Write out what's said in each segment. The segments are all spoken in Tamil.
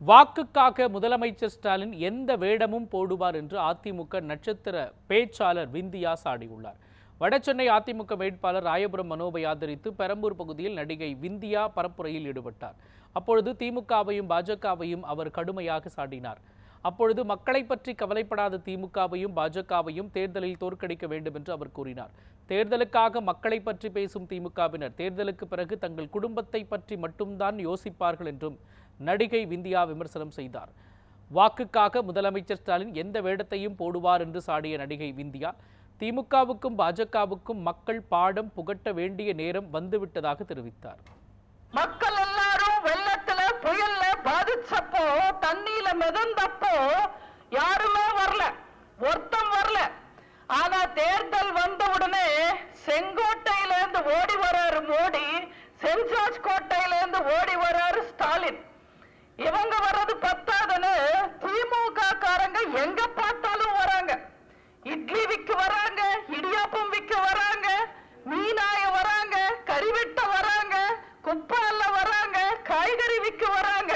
வாக்குக்காக முதலமைச்சர் ஸ்டாலின் எந்த வேடமும் போடுவார் என்று அதிமுக நட்சத்திர பேச்சாளர் விந்தியா சாடியுள்ளார். வடசென்னை அதிமுக வேட்பாளர் ராயபுரம் மனோவை ஆதரித்து பெரம்பூர் பகுதியில் நடிகை விந்தியா பரப்புரையில் ஈடுபட்டார். அப்பொழுது திமுகவையும் பாஜகவையும் அவர் கடுமையாக சாடினார். அப்பொழுது மக்களை பற்றி கவலைப்படாத திமுகவையும் பாஜகவையும் தேர்தலில் தோற்கடிக்க வேண்டும் என்று அவர் கூறினார். தேர்தலுக்காக மக்களை பற்றி பேசும் திமுகவினர் தேர்தலுக்கு பிறகு தங்கள் குடும்பத்தை பற்றி மட்டும்தான் யோசிப்பார்கள் என்றும் நடிகை விந்தியா விமர்சனம் செய்தார். வாக்குக்காக முதலமைச்சர் ஸ்டாலின் எந்த வேடத்தையும் போடுவார் என்று சாடிய நடிகை விந்தியா திமுகவுக்கும் பாஜகவுக்கும் மக்கள் பாடம் புகட்ட வேண்டிய நேரம் வந்துவிட்டதாக தெரிவித்தார். மக்கள் எல்லாரும் வெள்ளத்துல புயல்ல பாதிச்சப்போ தண்ணியில மிதந்தப்போ யாருமே வரல. ஒருத்தம் வரல. ஆனா தேர்தல் வந்த உடனே செங்கோட்டையில இருந்து ஓடி வராரு மோடி சென்ட் கோட்டையில இருந்து ஓடி வராரு ஸ்டாலின். இவங்க வர்றது பத்தாதுன்னு திமுக காரங்க எங்க பார்த்தாலும் வராங்க. இட்லி விக்க வராங்க இடியாப்பம் விக்க வராங்க மீனாய வராங்க கறிவெட்ட வராங்க குப்பால வராங்க காய்கறி விக்க வராங்க.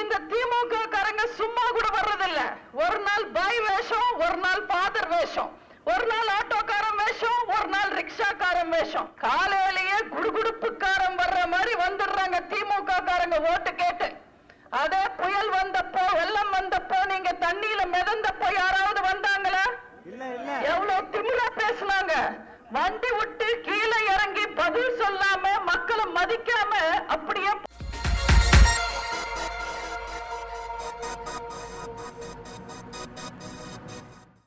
இந்த திமுக காரங்க சும்மா கூட வர்றதில்ல. ஒரு நாள் பாய் வேஷம் ஒரு நாள் பாதர் வேஷம். ஒரு நாள் ஆட்டோக்காரன் வேஷம் ஒரு நாள் ரிக்ஷாக்காரன் வேஷம். காலையிலேயே குடுகுடுப்புக்காரன் வர்ற மாதிரி வந்துடுறாங்க திமுக காரங்க ஓட்டு மிதந்த போய் யாராவது வந்தாங்களா? எவ்வளவு திமிரா பேசினாங்க. வண்டி விட்டு கீழே இறங்கி பதில் சொல்லாம மக்களை மதிக்காம அப்படி